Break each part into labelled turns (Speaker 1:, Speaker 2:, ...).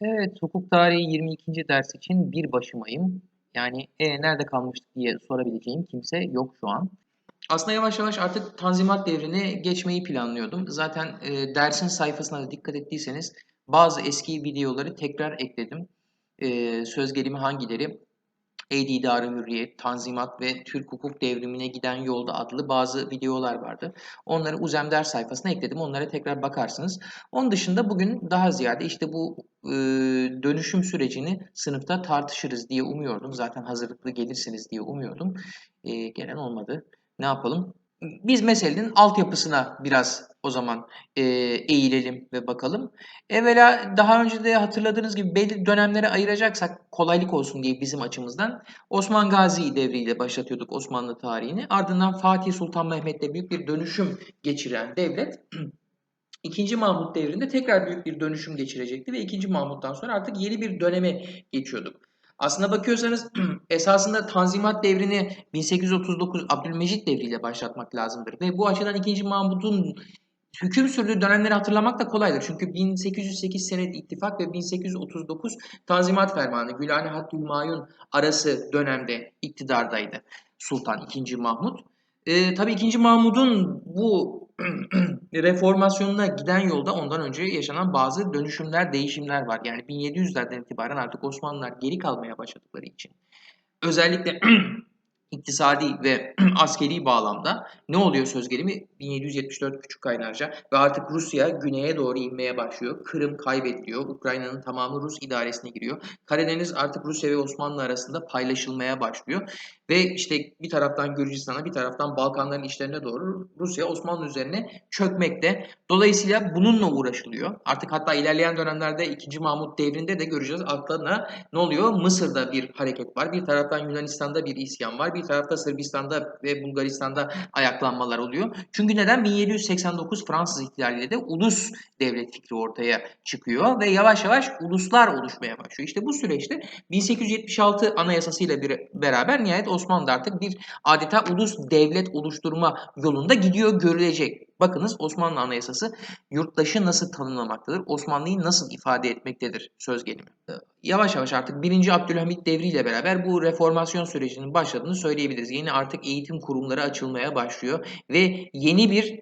Speaker 1: Evet, hukuk tarihi 22. ders için bir başımayım. Yani e, nerede kalmıştık diye sorabileceğim kimse yok şu an. Aslında yavaş yavaş artık Tanzimat devrine geçmeyi planlıyordum. Zaten e, dersin sayfasına da dikkat ettiyseniz bazı eski videoları tekrar ekledim. E, söz gelimi hangileri? Eyd İdarı Hürriyet, Tanzimat ve Türk Hukuk Devrimine Giden Yolda adlı bazı videolar vardı. Onları Uzem ders sayfasına ekledim. Onlara tekrar bakarsınız. Onun dışında bugün daha ziyade işte bu e, dönüşüm sürecini sınıfta tartışırız diye umuyordum. Zaten hazırlıklı gelirsiniz diye umuyordum. E, gelen olmadı. Ne yapalım? Biz meselenin altyapısına biraz o zaman e, eğilelim ve bakalım. Evvela daha önce de hatırladığınız gibi belli dönemlere ayıracaksak kolaylık olsun diye bizim açımızdan Osman Gazi devriyle başlatıyorduk Osmanlı tarihini. Ardından Fatih Sultan Mehmet'le büyük bir dönüşüm geçiren devlet İkinci Mahmut devrinde tekrar büyük bir dönüşüm geçirecekti ve ikinci Mahmut'tan sonra artık yeni bir döneme geçiyorduk. Aslına bakıyorsanız esasında Tanzimat devrini 1839 Abdülmecit devriyle başlatmak lazımdır. Ve bu açıdan 2. Mahmut'un hüküm sürdüğü dönemleri hatırlamak da kolaydır. Çünkü 1808 senet ittifak ve 1839 Tanzimat Fermanı Gülhane Hattül Mayun arası dönemde iktidardaydı Sultan 2. Mahmut. Ee, tabii 2. Mahmud'un bu reformasyonuna giden yolda ondan önce yaşanan bazı dönüşümler, değişimler var. Yani 1700'lerden itibaren artık Osmanlılar geri kalmaya başladıkları için. Özellikle iktisadi ve askeri bağlamda ne oluyor söz gelimi? 1774 Küçük Kaynarca ve artık Rusya güneye doğru inmeye başlıyor. Kırım kaybediliyor. Ukrayna'nın tamamı Rus idaresine giriyor. Karadeniz artık Rusya ve Osmanlı arasında paylaşılmaya başlıyor. Ve işte bir taraftan Gürcistan'a bir taraftan Balkanların işlerine doğru Rusya Osmanlı üzerine çökmekte. Dolayısıyla bununla uğraşılıyor. Artık hatta ilerleyen dönemlerde 2. Mahmut devrinde de göreceğiz altlarına ne oluyor? Mısır'da bir hareket var. Bir taraftan Yunanistan'da bir isyan var. Bir tarafta Sırbistan'da ve Bulgaristan'da ayaklanmalar oluyor. Çünkü neden? 1789 Fransız ihtilaliyle de ulus devlet fikri ortaya çıkıyor ve yavaş yavaş uluslar oluşmaya başlıyor. İşte bu süreçte 1876 anayasasıyla bir beraber nihayet Osmanlı artık bir adeta ulus devlet oluşturma yolunda gidiyor görülecek. Bakınız Osmanlı Anayasası yurttaşı nasıl tanımlamaktadır? Osmanlı'yı nasıl ifade etmektedir söz gelimi. Yavaş yavaş artık 1. Abdülhamit devriyle beraber bu reformasyon sürecinin başladığını söyleyebiliriz. Yeni artık eğitim kurumları açılmaya başlıyor ve yeni bir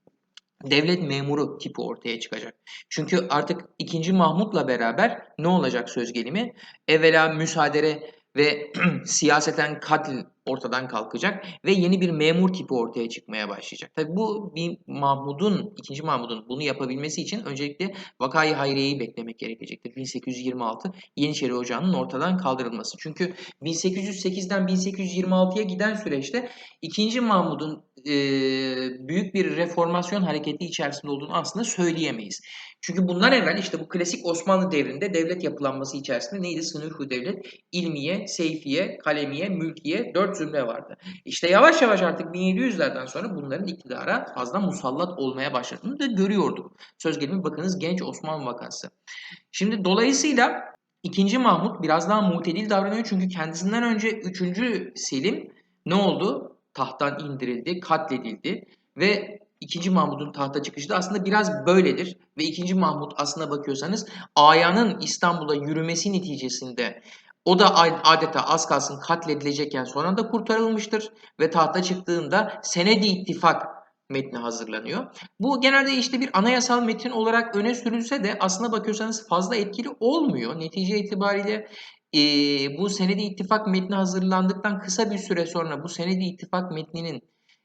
Speaker 1: devlet memuru tipi ortaya çıkacak. Çünkü artık 2. Mahmut'la beraber ne olacak söz gelimi? Evvela müsaadere ve siyaseten katil ortadan kalkacak ve yeni bir memur tipi ortaya çıkmaya başlayacak. Tabi bu bir Mahmud'un, ikinci Mahmud'un bunu yapabilmesi için öncelikle Vakayı Hayriye'yi beklemek gerekecektir. 1826 Yeniçeri Ocağı'nın ortadan kaldırılması. Çünkü 1808'den 1826'ya giden süreçte ikinci Mahmud'un e, büyük bir reformasyon hareketi içerisinde olduğunu aslında söyleyemeyiz. Çünkü bundan evvel işte bu klasik Osmanlı devrinde devlet yapılanması içerisinde neydi? Sınırhu devlet, ilmiye, seyfiye, kalemiye, mülkiye, dört zümre vardı. İşte yavaş yavaş artık 1700'lerden sonra bunların iktidara fazla musallat olmaya başladığını da görüyorduk. Söz gelimi bakınız genç Osman vakası. Şimdi dolayısıyla ikinci Mahmut biraz daha mutedil davranıyor çünkü kendisinden önce 3. Selim ne oldu? Tahttan indirildi, katledildi ve 2. Mahmud'un tahta çıkışı da aslında biraz böyledir. Ve 2. Mahmud aslına bakıyorsanız Aya'nın İstanbul'a yürümesi neticesinde o da adeta az kalsın katledilecekken sonra da kurtarılmıştır. Ve tahta çıktığında Senedi İttifak metni hazırlanıyor. Bu genelde işte bir anayasal metin olarak öne sürülse de aslına bakıyorsanız fazla etkili olmuyor. Netice itibariyle e, bu Senedi İttifak metni hazırlandıktan kısa bir süre sonra bu Senedi İttifak metninin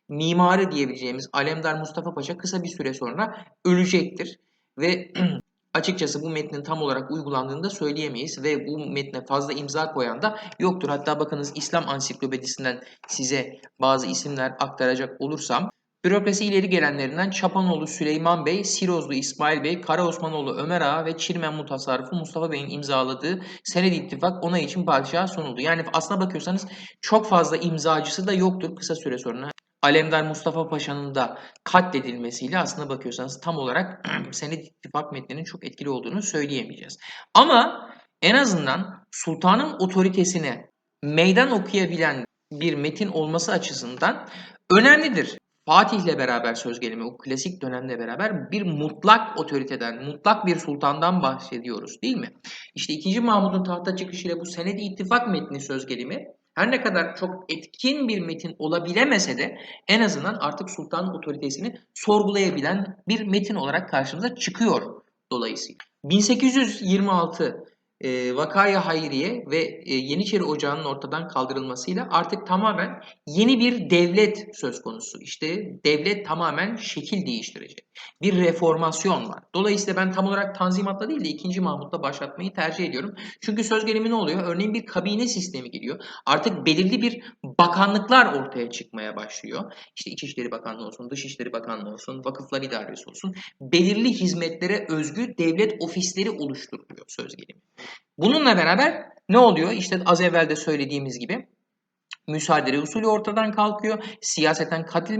Speaker 1: mimarı diyebileceğimiz Alemdar Mustafa Paşa kısa bir süre sonra ölecektir. Ve açıkçası bu metnin tam olarak uygulandığını da söyleyemeyiz ve bu metne fazla imza koyan da yoktur. Hatta bakınız İslam Ansiklopedisinden size bazı isimler aktaracak olursam Bürokrasi ileri gelenlerinden Çapanoğlu Süleyman Bey, Sirozlu İsmail Bey, Kara Osmanoğlu Ömer Ağa ve Çirmen Mutasarrıfı Mustafa Bey'in imzaladığı senedi ittifak onay için padişaha sunuldu. Yani aslına bakıyorsanız çok fazla imzacısı da yoktur kısa süre sonra. Alemdar Mustafa Paşa'nın da katledilmesiyle aslına bakıyorsanız tam olarak Senedi ittifak metninin çok etkili olduğunu söyleyemeyeceğiz. Ama en azından sultanın otoritesine meydan okuyabilen bir metin olması açısından önemlidir. Fatih'le beraber söz gelimi, o klasik dönemle beraber bir mutlak otoriteden, mutlak bir sultandan bahsediyoruz değil mi? İşte 2. Mahmud'un tahta çıkışıyla bu senedi ittifak metni söz gelimi her ne kadar çok etkin bir metin olabilemese de en azından artık sultanın otoritesini sorgulayabilen bir metin olarak karşımıza çıkıyor dolayısıyla. 1826 e, Vakaya Hayriye ve e, Yeniçeri Ocağı'nın ortadan kaldırılmasıyla artık tamamen yeni bir devlet söz konusu. İşte devlet tamamen şekil değiştirecek. Bir reformasyon var. Dolayısıyla ben tam olarak Tanzimat'la değil de 2. Mahmut'la başlatmayı tercih ediyorum. Çünkü söz gelimi ne oluyor? Örneğin bir kabine sistemi geliyor. Artık belirli bir bakanlıklar ortaya çıkmaya başlıyor. İşte İçişleri Bakanlığı olsun, Dışişleri Bakanlığı olsun, Vakıflar İdaresi olsun. Belirli hizmetlere özgü devlet ofisleri oluşturuluyor söz gelimi. Bununla beraber ne oluyor? İşte az evvel de söylediğimiz gibi müsaadele usulü ortadan kalkıyor. Siyaseten katil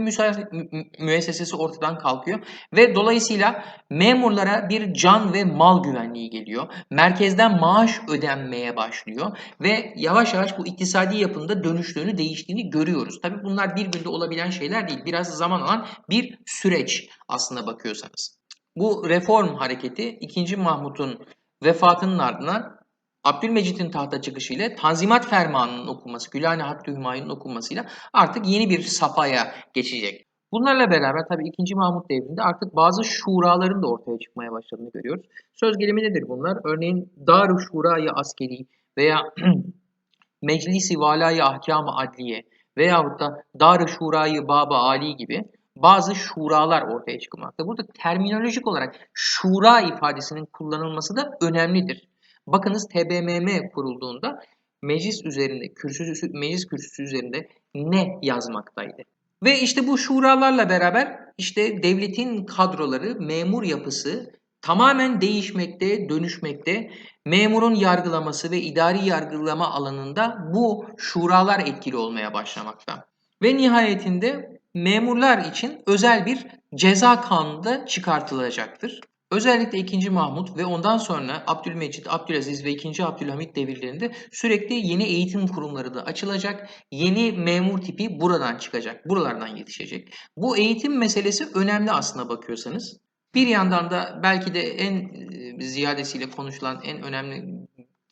Speaker 1: müessesesi ortadan kalkıyor. Ve dolayısıyla memurlara bir can ve mal güvenliği geliyor. Merkezden maaş ödenmeye başlıyor. Ve yavaş yavaş bu iktisadi yapında dönüştüğünü, değiştiğini görüyoruz. Tabii bunlar bir günde olabilen şeyler değil. Biraz zaman alan bir süreç aslına bakıyorsanız. Bu reform hareketi 2. Mahmut'un vefatının ardından Abdülmecit'in tahta çıkışıyla Tanzimat Fermanı'nın okunması, Gülhane Hakkı Hümayun'un okunmasıyla artık yeni bir safhaya geçecek. Bunlarla beraber tabii 2. Mahmut devrinde artık bazı şuraların da ortaya çıkmaya başladığını görüyoruz. Söz gelimi nedir bunlar? Örneğin Dar-ı Şura'yı askeri veya Meclisi Valâ-i Ahkâm-ı Adliye veyahut da Dar-ı Şura'yı Baba Ali gibi bazı şuralar ortaya çıkmakta. Burada terminolojik olarak şura ifadesinin kullanılması da önemlidir. Bakınız TBMM kurulduğunda meclis üzerinde, kürsüsü, meclis kürsüsü üzerinde ne yazmaktaydı? Ve işte bu şuralarla beraber işte devletin kadroları, memur yapısı tamamen değişmekte, dönüşmekte. Memurun yargılaması ve idari yargılama alanında bu şuralar etkili olmaya başlamakta. Ve nihayetinde memurlar için özel bir ceza kanunu da çıkartılacaktır. Özellikle 2. Mahmut ve ondan sonra Abdülmecit, Abdülaziz ve 2. Abdülhamit devirlerinde sürekli yeni eğitim kurumları da açılacak. Yeni memur tipi buradan çıkacak, buralardan yetişecek. Bu eğitim meselesi önemli aslına bakıyorsanız. Bir yandan da belki de en e, ziyadesiyle konuşulan en önemli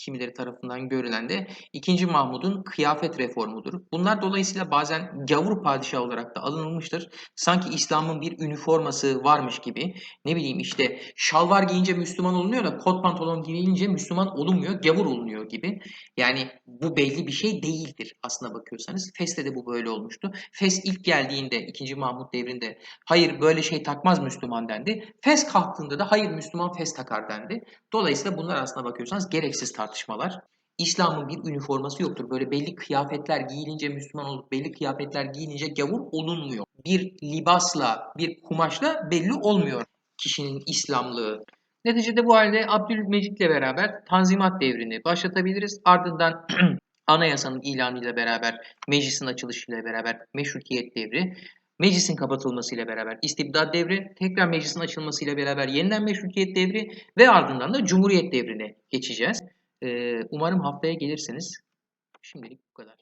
Speaker 1: kimileri tarafından görülen de 2. Mahmud'un kıyafet reformudur. Bunlar dolayısıyla bazen gavur padişah olarak da alınılmıştır. Sanki İslam'ın bir üniforması varmış gibi. Ne bileyim işte şalvar giyince Müslüman olunuyor da kot pantolon giyince Müslüman olunmuyor, gavur olunuyor gibi. Yani bu belli bir şey değildir aslına bakıyorsanız. Fes'te de bu böyle olmuştu. Fes ilk geldiğinde 2. Mahmud devrinde hayır böyle şey takmaz Müslüman dendi. Fes kalktığında da hayır Müslüman fes takar dendi. Dolayısıyla bunlar aslına bakıyorsanız gereksiz tartışmalar. İslam'ın bir üniforması yoktur. Böyle belli kıyafetler giyilince Müslüman olup belli kıyafetler giyilince gavur olunmuyor. Bir libasla, bir kumaşla belli olmuyor kişinin İslamlığı. Neticede bu halde Abdülmecit'le beraber Tanzimat devrini başlatabiliriz. Ardından anayasanın ilanıyla beraber, meclisin açılışıyla beraber meşrutiyet devri, meclisin kapatılmasıyla beraber istibdat devri, tekrar meclisin açılmasıyla beraber yeniden meşrutiyet devri ve ardından da cumhuriyet devrine geçeceğiz. Umarım haftaya gelirsiniz. Şimdilik bu kadar.